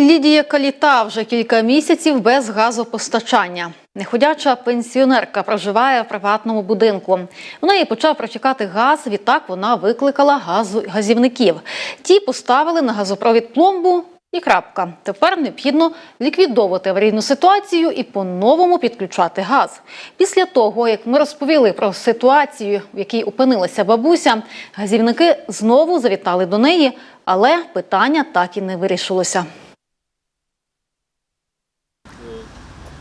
Лідія Каліта вже кілька місяців без газопостачання. Неходяча пенсіонерка проживає в приватному будинку. В неї почав протікати газ. Відтак вона викликала газу газівників. Ті поставили на газопровід пломбу. І крапка. Тепер необхідно ліквідовувати аварійну ситуацію і по-новому підключати газ. Після того, як ми розповіли про ситуацію, в якій опинилася бабуся, газівники знову завітали до неї, але питання так і не вирішилося.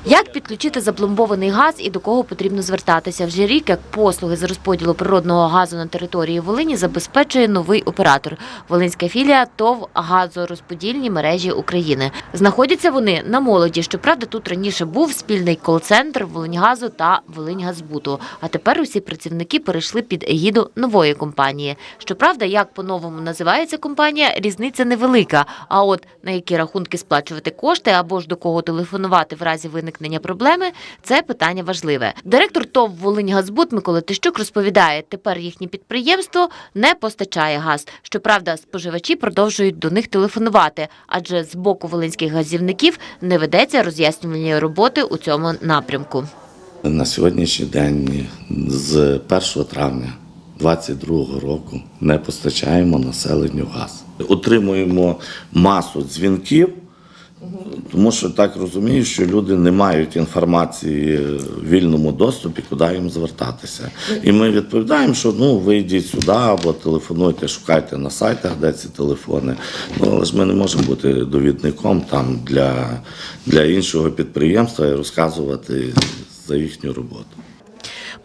Як підключити запломбований газ і до кого потрібно звертатися? Вже рік як послуги з розподілу природного газу на території Волині забезпечує новий оператор – Волинська філія ТОВ «Газорозподільні мережі України». Знаходяться вони на молоді. Щоправда, тут раніше був спільний кол-центр Волиньгазу та Волиньгазбуту. А тепер усі працівники перейшли під егіду нової компанії. Щоправда, як по-новому називається компанія, різниця невелика. А от на які рахунки сплачувати кошти або ж до кого телефонувати в разі виникнення проблеми – це питання важливе. Директор ТОВ «Волиньгазбут» Микола Тищук розповідає, тепер їхнє підприємство не постачає газ. Щоправда, споживачі продовжують до них телефонувати, адже з боку волинських газівників не ведеться роз'яснювальної роботи у цьому напрямку. На сьогоднішній день з 1 травня 2022 року не постачаємо населенню газ. Отримуємо масу дзвінків, тому що так розумію, що люди не мають інформації в вільному доступі, куди їм звертатися. І ми відповідаємо, що ну ви йдіть сюди або телефонуйте, шукайте на сайтах, де ці телефони. Ну але ж ми не можемо бути довідником там для, для іншого підприємства і розказувати за їхню роботу.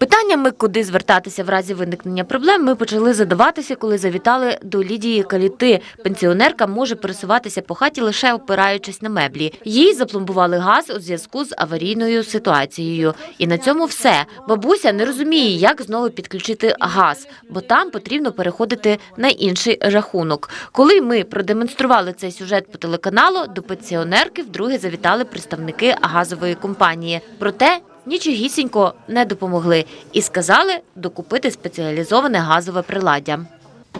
Питаннями, куди звертатися в разі виникнення проблем, ми почали задаватися, коли завітали до Лідії Каліти. Пенсіонерка може пересуватися по хаті лише опираючись на меблі. Їй запломбували газ у зв'язку з аварійною ситуацією. І на цьому все. Бабуся не розуміє, як знову підключити газ, бо там потрібно переходити на інший рахунок. Коли ми продемонстрували цей сюжет по телеканалу, до пенсіонерки вдруге завітали представники газової компанії. Проте нічогісінько не допомогли і сказали докупити спеціалізоване газове приладдя.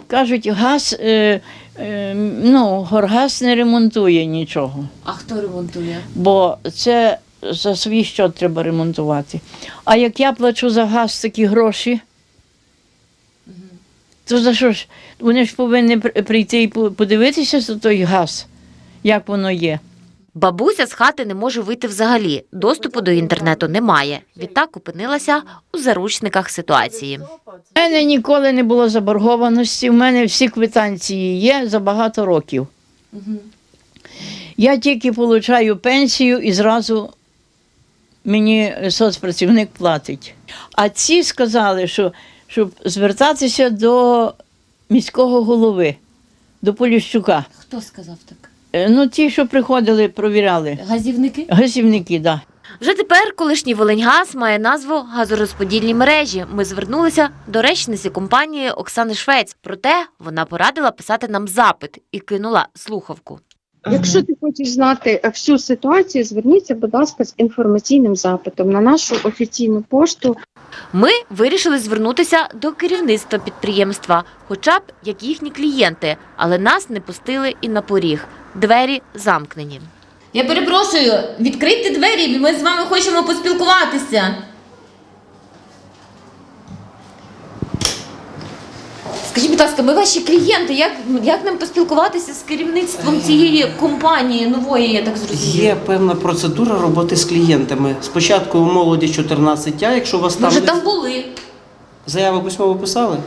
Кажуть, газ, е, е, ну, горгаз не ремонтує нічого, А хто ремонтує? бо це за свій що треба ремонтувати. А як я плачу за газ такі гроші, то за що ж? Вони ж повинні при- прийти і подивитися за той газ, як воно є. Бабуся з хати не може вийти взагалі. Доступу до інтернету немає. Відтак опинилася у заручниках ситуації. У мене ніколи не було заборгованості, у мене всі квитанції є за багато років. Я тільки получаю пенсію і зразу мені соцпрацівник платить. А ці сказали, що щоб звертатися до міського голови, до Поліщука. Хто сказав так? Е, Ну, ті, що приходили, провіряли. Газівники? Газівники, так. Да. Вже тепер колишній Волиньгаз має назву газорозподільні мережі. Ми звернулися до речниці компанії Оксани Швець. Проте вона порадила писати нам запит і кинула слухавку. Якщо ти хочеш знати е, всю ситуацію, зверніться, будь ласка, з інформаційним запитом на нашу офіційну пошту Ми вирішили звернутися до керівництва підприємства, хоча б як їхні клієнти, але нас не пустили і на поріг. Двері замкнені. Я перепрошую, відкрийте двері, ми з вами хочемо поспілкуватися. Скажіть, будь ласка, ми ваші клієнти. Як, як нам поспілкуватися з керівництвом цієї компанії нової, я так зрозуміла? Є певна процедура роботи з клієнтами. Спочатку у молоді 14А, якщо у вас Ми там, вже не- там були. заяву письмово писали?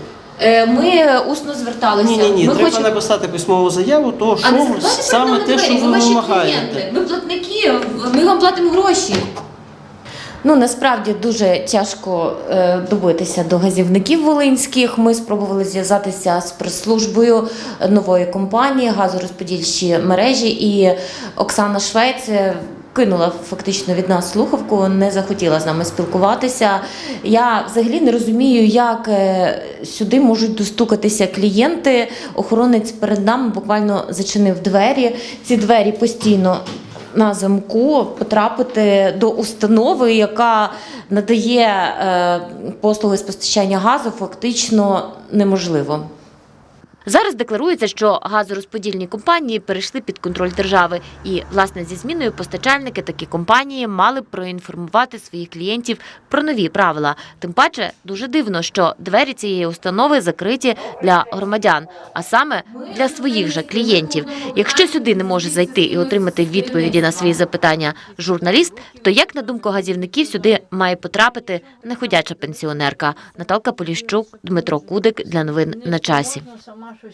Е, Ми усно зверталися. Ні, ні, ні. Ми Треба хочемо... написати письмову заяву, то А не що закривайте саме те, що двері, ви ваші вимагаєте. клієнти. Ми платники, ми вам платимо гроші. Ну насправді дуже тяжко е, добитися до газівників волинських. Ми спробували зв'язатися з прес-службою нової компанії газорозподільчі мережі, і Оксана Швець. е, Кинула фактично від нас слухавку, не захотіла з нами спілкуватися. Я взагалі не розумію, як е, сюди можуть достукатися клієнти. Охоронець перед нами буквально зачинив двері. Ці двері постійно на замку потрапити до установи, яка надає е, послуги з постачання газу, фактично неможливо. Зараз декларується, що газорозподільні компанії перейшли під контроль держави, і власне зі зміною постачальники такі компанії мали проінформувати своїх клієнтів про нові правила. Тим паче дуже дивно, що двері цієї установи закриті для громадян, а саме для своїх же клієнтів. Якщо сюди не може зайти і отримати відповіді на свої запитання журналіст, то як на думку газівників сюди має потрапити неходяча пенсіонерка Наталка Поліщук, Дмитро Кудик для новин на часі.